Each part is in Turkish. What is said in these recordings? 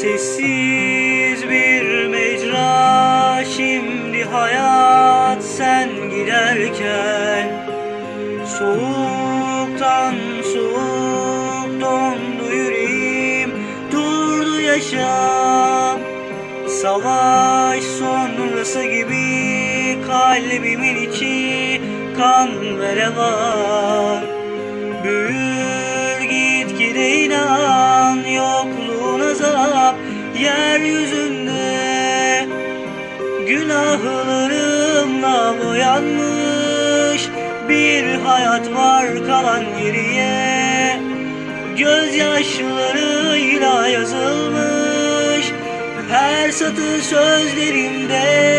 Sessiz bir mecra. Şimdi hayat sen giderken Soğuktan soğuk dondu yüreğim. Durdu yaşam Savaş sonrası gibi kalbimin içi kan ve revan yeryüzünde. Günahlarımla boyanmış bir hayat var kalan geriye. Gözyaşlarıyla yazılmış her satır sözlerimde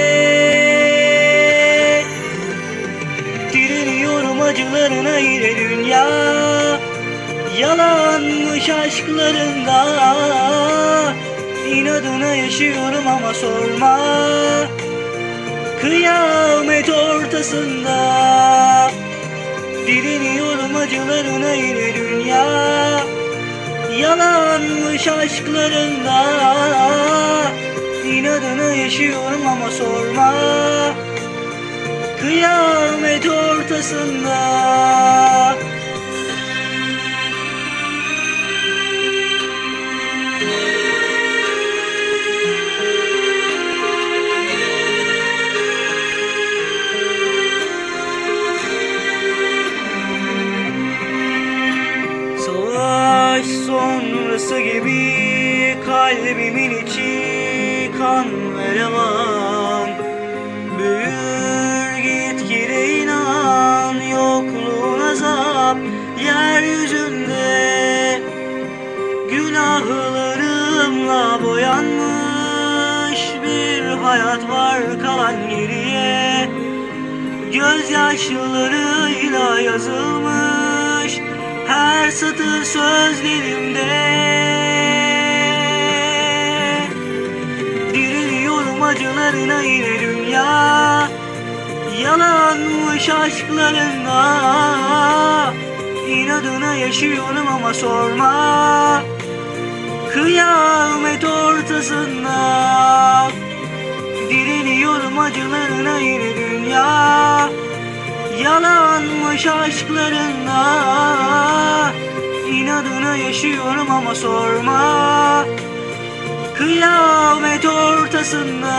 Direniyorum acılarına yine dünya Yalanmış aşklarında İnadına yaşıyorum ama sorma. Kıyamet ortasında Direniyorum acılarına yine dünya. Yalanmış aşklarında İnadına yaşıyorum ama sorma. Kıyamet ortasında sonrası gibi kalbimin içi kan ve revan Büyür gitgide inan yokluğun azap yeryüzünde. Günahlarımla boyanmış bir hayat var kalan geriye. Gözyaşlarıyla yazılmış her satır sözlerimde. Diriliyorum acılarına yine dünya. Yalanmış aşklarında İnadına yaşıyorum ama sorma. Kıyamet ortasında. Direniyorum acılarına yine dünya Yalanmış aşklarında. İnadına yaşıyorum ama sorma. Kıyamet ortasında